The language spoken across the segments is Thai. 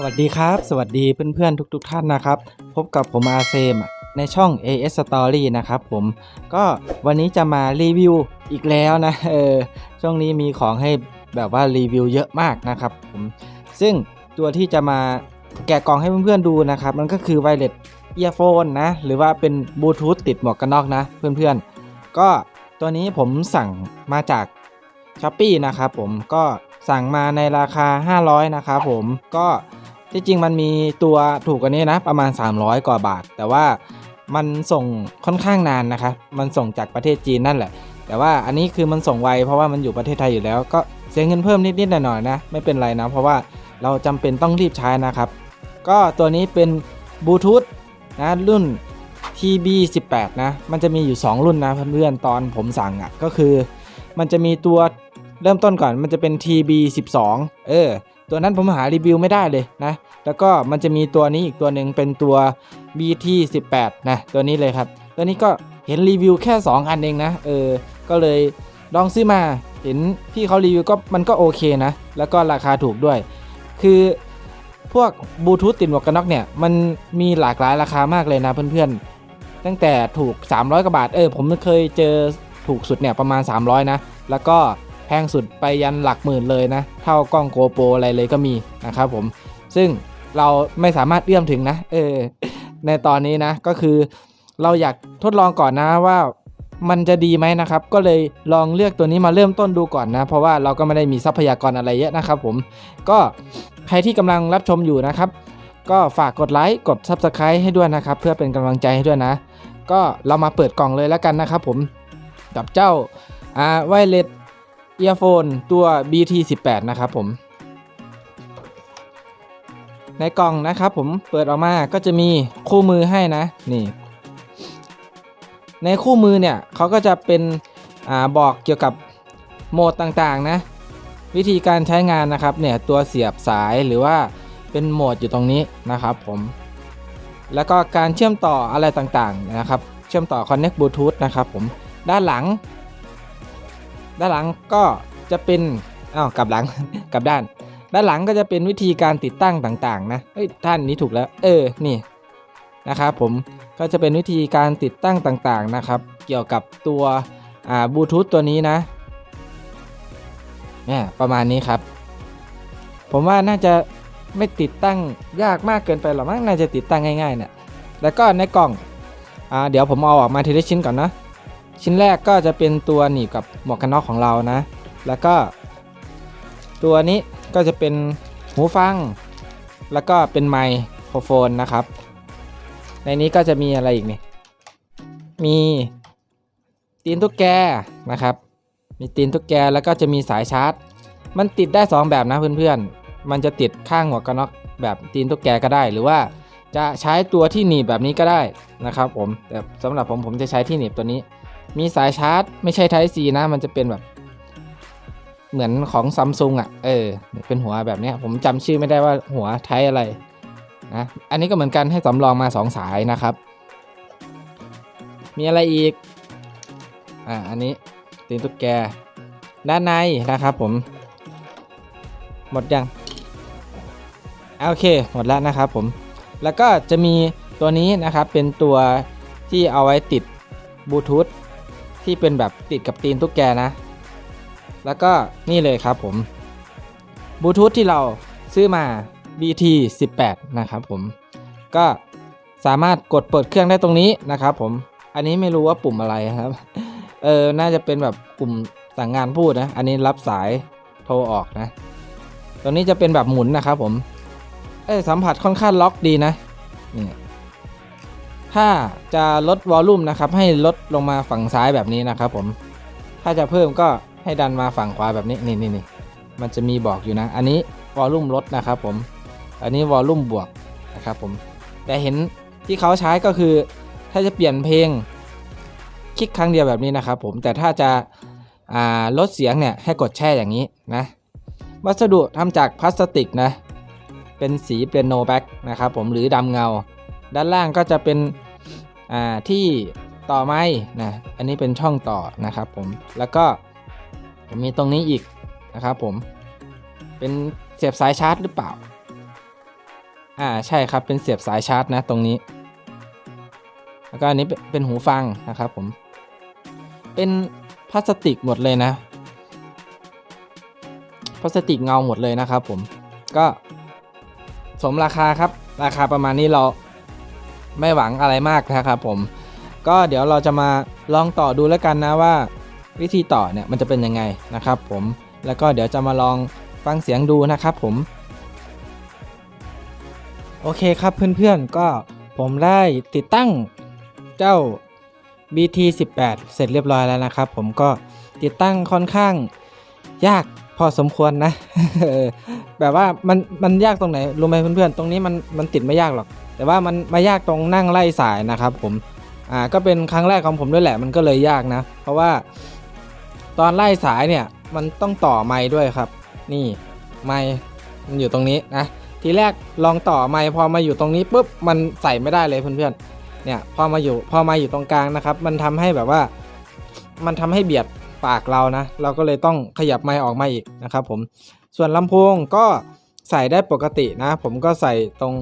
สวัสดีครับ สวัสดีเพื่อนๆ ทุก ๆ ท่านนะครับ พบกับผมอาเซมในช่อง AS Story นะครับผมก็วันนี้จะมารีวิวอีกแล้วนะเออช่วงนี้มีของให้แบบว่ารีวิวเยอะมากนะครับผมซึ่งตัวที่จะมาแกะกล่องให้เพื่อนๆดูนะครับ มันก็คือไวเลสเอียโฟนนะหรือว่าเป็นบลูทูธติดหมวกกันน็อกนะเพื่อนๆ ก็ตัวนี้ผมสั่งมาจากช้อปปี้นะครับผมก็สั่งมาในราคา 500 นะครับผมก็ ที่จริงมันมีตัวถูกกว่านี้นะประมาณ 300 กว่าบาท แต่ว่ามันส่งค่อนข้างนานนะครับ มันส่งจากประเทศจีนนั่นแหละ แต่ว่าอันนี้คือมันส่งไวเพราะว่ามันอยู่ประเทศไทยอยู่แล้วก็เสียเงินเพิ่มนิดๆหน่อยๆนะ ไม่เป็นไรนะ เพราะว่าเราจำเป็นต้องรีบใช้นะครับ ก็ตัวนี้เป็นบลูทูธนะรุ่น TB18 นะ มันจะมีอยู่ 2 รุ่นนะเพื่อนๆตอนผมสั่งอะก็คือ มันจะมีตัวเริ่มต้นก่อนมันจะเป็น TB12 เออ ตัวนั้นผมหารีวิวไม่ได้เลยนะแล้วก็มันจะมีตัวนี้อีกตัวหนึ่งเป็นตัว BT18 นะตัวนี้เลยครับ ตัวนี้ก็เห็นรีวิวแค่ 2 อันเองนะเออก็เลยลองซื้อมาเห็นพี่เขารีวิวก็มันก็โอเคนะ แล้วก็ราคาถูกด้วย คือพวกบลูทูธติดหมวกกันน็อกเนี่ยมันมีหลากหลายราคามากเลยนะเพื่อนๆ ตั้งแต่ถูก 300กว่าบาทเออผมเคยเจอถูกสุดเนี่ยประมาณ 300 นะ แล้วก็ แพงสุดไปยันหลักหมื่นเลยนะ เท่ากล้องโกโปรอะไรเลยก็มีนะครับผม ซึ่งเราไม่สามารถเอื้อมถึงนะ เออ ในตอนนี้นะ ก็คือเราอยากทดลองก่อนนะว่ามันจะดีไหมนะครับ ก็เลยลองเลือกตัวนี้มาเริ่มต้นดูก่อนนะ เพราะว่าเราก็ไม่ได้มีทรัพยากรอะไรเยอะนะครับผม ก็ใครที่กำลังรับชมอยู่นะครับ ก็ฝากกดไลค์ กด Subscribe ให้ด้วยนะครับ เพื่อเป็นกำลังใจให้ด้วยนะ ก็เรามาเปิดกล่องเลยแล้วกันนะครับผม กับเจ้าอ่าไวเลส เอียโฟนตัว BT18 นะครับผม ในกล่องนะครับผมเปิดออกมาก็จะมีคู่มือให้นะนี่ ในคู่มือเนี่ยเขาก็จะเป็นอ่าบอกเกี่ยวกับโหมดต่างๆนะ วิธีการใช้งานนะครับเนี่ยตัวเสียบสายหรือว่าเป็นโหมดอยู่ตรงนี้นะครับผมแล้วก็การเชื่อมต่ออะไรต่างๆนะครับ เชื่อมต่อ Connect Bluetooth นะครับผม ด้านหลัง ด้านหลังก็จะเป็นอ้าวกลับหลัง กลับด้าน ด้านหลังก็จะเป็นวิธีการติดตั้งต่างๆ นะเฮ้ยท่านนี้ถูกแล้ว เออนี่นะครับผมก็จะเป็นวิธีการติดตั้งต่างๆนะครับ เกี่ยวกับตัวอ่าบลูทูธตัวนี้นะเนี่ยประมาณนี้ครับ ผมว่าน่าจะไม่ติดตั้งยากมากเกินไปหรอกมั้งน่าจะติดตั้งง่ายๆเนี่ยแล้วก็ในกล่องอ่าเดี๋ยวผมเอาออกมาทีละชิ้นก่อนนะ ชิ้นแรกก็จะเป็นตัวหนีบกับหมวกกันน็อกของเรานะ แล้วก็ตัวนี้ก็จะเป็นหูฟัง แล้วก็เป็นไมโครโฟนนะครับ ในนี้ก็จะมีอะไรอีกนี่มีตีนตุ๊กแกนะครับ มีตีนตุ๊กแกแล้วก็จะมีสายชาร์จ มันติดได้ 2 แบบนะเพื่อนๆ มันจะติดข้างหมวกกันน็อกแบบตีนตุ๊กแกก็ได้ หรือว่าจะใช้ตัวที่หนีบแบบนี้ก็ได้นะครับผมแต่สำหรับผมผมจะใช้ที่หนีบตัวนี้ มีสายชาร์จ ไม่ใช่ Type C นะ มันจะเป็นแบบ เหมือนของซัมซุงอะ เออ เป็นหัวแบบนี้ผมจำชื่อไม่ได้ว่าหัวไทอะไรนะ อันนี้ก็เหมือนกันให้สำรองมา 2 สายนะครับ มีอะไรอีก อ่า อันนี้ตีนตุ๊กแก ด้านในนะครับผม หมดยัง โอเค หมดแล้วนะครับผม แล้วก็จะมีตัวนี้นะครับ เป็นตัวที่เอาไว้ติดบลูทูธ ที่เป็นแบบติดกับตีนตุ๊กแกนะ แล้วก็นี่เลยครับผมบลูทูธที่เราซื้อมา BT 18นะครับผม ก็สามารถกดเปิดเครื่องได้ตรงนี้นะครับผม อันนี้ไม่รู้ว่าปุ่มอะไรครับ เออ น่าจะเป็นแบบปุ่มสั่งงานพูดนะ อันนี้รับสายโทรออกนะ ตรงนี้จะเป็นแบบหมุนนะครับผม เออสัมผัสค่อนข้างล็อกดีนะ นี่ ถ้าจะลดวอลลุ่มนะครับ ให้ลดลงมาฝั่งซ้ายแบบนี้นะครับผม ถ้าจะเพิ่มก็ให้ดันมาฝั่งขวาแบบนี้นี่นี่นี่มันจะมีบอกอยู่นะ อันนี้วอลลุ่มลดนะครับผม อันนี้วอลลุ่มบวกนะครับผม แต่เห็นที่เขาใช้ก็คือ ถ้าจะเปลี่ยนเพลงคลิกครั้งเดียวแบบนี้นะครับผม แต่ถ้าจะาลดเสียงเนี่ยให้กดแช่อย่างนี้นะ วัสดุทำจากพลาสติกนะ เป็นสีเปียโนแบ็กนะครับผมหรือดำเงา ด้านล่างก็จะเป็นที่ต่อไม้นะ อันนี้เป็นช่องต่อนะครับผม แล้วก็มีตรงนี้อีกนะครับผม เป็นเสียบสายชาร์จหรือเปล่า อ่าใช่ครับ เป็นเสียบสายชาร์จนะตรงนี้ แล้วก็อันนี้เป็นหูฟังนะครับผม เป็นพลาสติกหมดเลยนะ พลาสติกเงาหมดเลยนะครับผม ก็สมราคาครับ ราคาประมาณนี้เรา ไม่หวังอะไรมากนะครับผม ก็เดี๋ยวเราจะมาลองต่อดูแล้วกันนะว่า วิธีต่อเนี่ยมันจะเป็นยังไงนะครับผมแล้วก็เดี๋ยวจะมาลองฟังเสียงดูนะครับผม โอเคครับเพื่อนๆก็ผมได้ติดตั้งเจ้า BT 18 เสร็จเรียบร้อยแล้วนะครับ ผมก็ติดตั้งค่อนข้างยากพอสมควรนะแบบว่ามันมันยากตรงไหนรู้ไหมเพื่อนๆ ตรงนี้มันมันติดไม่ยากหรอก แต่ว่ามันมายากตรงนั่งไล่สายนะครับผมอ่าก็เป็นครั้งแรกของผมด้วยแหละมันก็เลยยากนะ เพราะว่าตอนไล่สายเนี่ยมันต้องต่อไม้ด้วยครับ นี่ไม้มันอยู่ตรงนี้นะทีแรกลองต่อไม้พอมาอยู่ตรงนี้ปุ๊บมันใส่ไม่ได้เลยเพื่อนๆเนี่ยพอมาอยู่พอมาอยู่ตรงกลางนะครับ มันทำให้แบบว่า มันทำให้เบียดปากเรานะ เราก็เลยต้องขยับไม้ออกมาอีกนะครับผมส่วนลำโพงก็ใส่ได้ปกตินะ ผมก็ใส่ตรง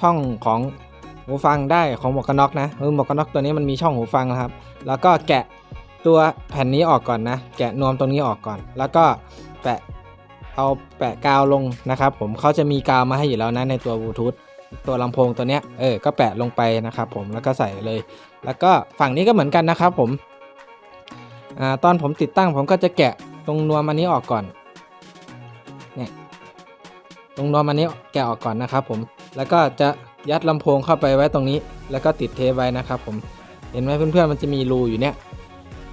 ช่องของหูฟังได้ของหมวกกันน็อกนะเออหมวกกันน็อกตัวนี้มันมีช่องหูฟังนะครับ แล้วก็แกะตัวแผ่นนี้ออกก่อนนะ แกะนวมตรงนี้ออกก่อน แล้วก็แปะเอาแปะกาวลงนะครับ ผมเขาจะมีกาวมาให้อยู่แล้วนะในตัวบลูทูธตัวลำโพงตัวเนี้ยเออก็แปะลงไปนะครับ ผมแล้วก็ใส่เลย แล้วก็ฝั่งนี้ก็เหมือนกันนะครับ ผมอ่าตอนผมติดตั้งผมก็จะแกะตรงนวมอันนี้ออกก่อนเนี่ยตรงนอมอันนี้แกะออกก่อนนะครับ ผม แล้วก็จะยัดลำโพงเข้าไปไว้ตรงนี้ แล้วก็ติดเทปไว้นะครับผมเห็นไหมเพื่อนๆมันจะมีรูอยู่เนี่ย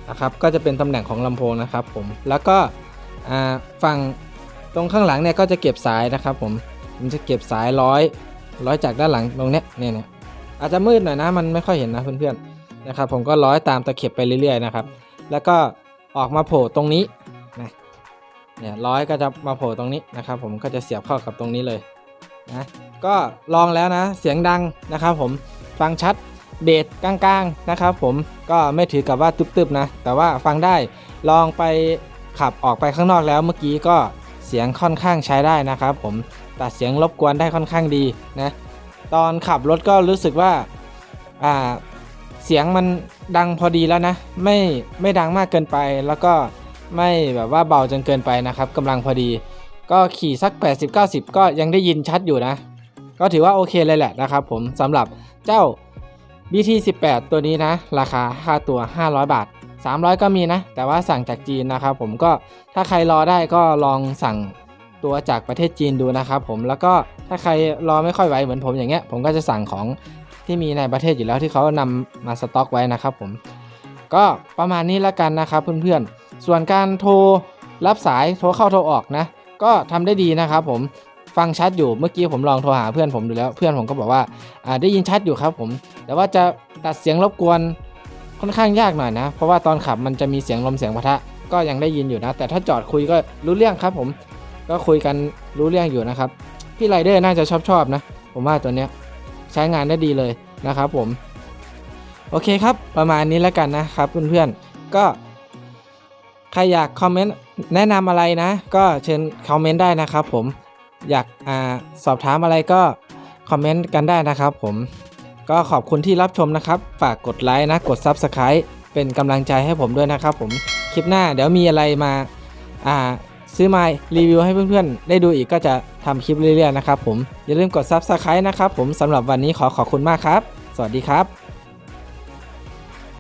นะครับก็จะเป็นตำแหน่งของลำโพงนะครับผมแล้วก็ฝั่งตรงข้างหลังเนี่ยก็จะเก็บสายนะครับผมมันจะเก็บสายร้อยร้อยจากด้านหลังตรงเนี้ยเนี่ยเนี่ยอาจจะมืดหน่อยนะมันไม่ค่อยเห็นนะเพื่อนๆนะครับผมก็ร้อยตามตะเข็บไปเรื่อยๆนะครับแล้วก็ออกมาโผล่ตรงนี้นะเนี่ยร้อยก็จะมาโผล่ตรงนี้นะครับผมก็จะเสียบเข้ากับตรงนี้เลย นะก็ลองแล้วนะเสียงดังนะครับผมฟังชัดเบสกลางๆนะครับผมก็ไม่ถือกับว่าตึบๆนะ แต่ว่าฟังได้ลองไปขับออกไปข้างนอกแล้วเมื่อกี้ก็เสียงค่อนข้างใช้ได้นะครับผมตัดเสียงรบกวนได้ค่อนข้างดีนะตอนขับรถก็รู้สึกว่าอ่าเสียงมันดังพอดีแล้วนะ ไม่ไม่ดังมากเกินไปแล้วก็ไม่แบบว่าเบาจนเกินไปนะครับกำลังพอดี ก็ขี่สัก 80-90 ก็ยังได้ยินชัดอยู่นะ ก็ถือว่าโอเคเลยแหละนะครับผมสำหรับเจ้า BT 18 ตัวนี้นะ ราคาค่าตัว 500 บาท 300 ก็มีนะ แต่ว่าสั่งจากจีนนะครับผมก็ถ้าใครรอได้ก็ลองสั่งตัวจากประเทศจีนดูนะครับผมแล้วก็ถ้าใครรอไม่ค่อยไหวเหมือนผมอย่างเงี้ย ผมก็จะสั่งของที่มีในประเทศอยู่แล้วที่เขานำมาสต็อกไว้นะครับผมก็ประมาณนี้แล้วกันนะครับเพื่อนๆ ส่วนการโทรรับสายโทรเข้าโทรออกนะ ก็ทำได้ดีนะครับผมฟังชัดอยู่เมื่อกี้ผมลองโทรหาเพื่อนผมดูแล้ว เพื่อนผมก็บอกว่าอ่าได้ยินชัดอยู่ครับผม แต่ว่าจะตัดเสียงรบกวนค่อนข้างยากหน่อยนะ เพราะว่าตอนขับมันจะมีเสียงลมเสียงพะทะก็ยังได้ยินอยู่นะ แต่ถ้าจอดคุยก็รู้เรื่องครับผม ก็คุยกันรู้เรื่องอยู่นะครับ พี่ไรเดอร์น่าจะชอบชอบนะ ผมว่าตัวเนี้ยใช้งานได้ดีเลยนะครับผม โอเคครับ ประมาณนี้แล้วกันนะครับเพื่อนๆ ก็ใครอยากคอมเมนต์ แนะนำอะไรนะ ก็เชิญคอมเมนต์ได้นะครับ ผมอยากอาสอบถามอะไรก็คอมเมนต์กันได้นะครับ ผมก็ขอบคุณที่รับชมนะครับ ฝากกดไลค์นะ กด Subscribe เป็นกำลังใจให้ผมด้วยนะครับ ผมคลิปหน้าเดี๋ยวมีอะไรมาอ่าซื้อมารีวิวให้เพื่อนๆ ได้ดูอีกก็จะทำคลิปเรื่อยๆนะครับผมอย่าลืมกด Subscribe นะครับผมสำหรับวันนี้ขอขอบคุณมากครับ สวัสดีครับ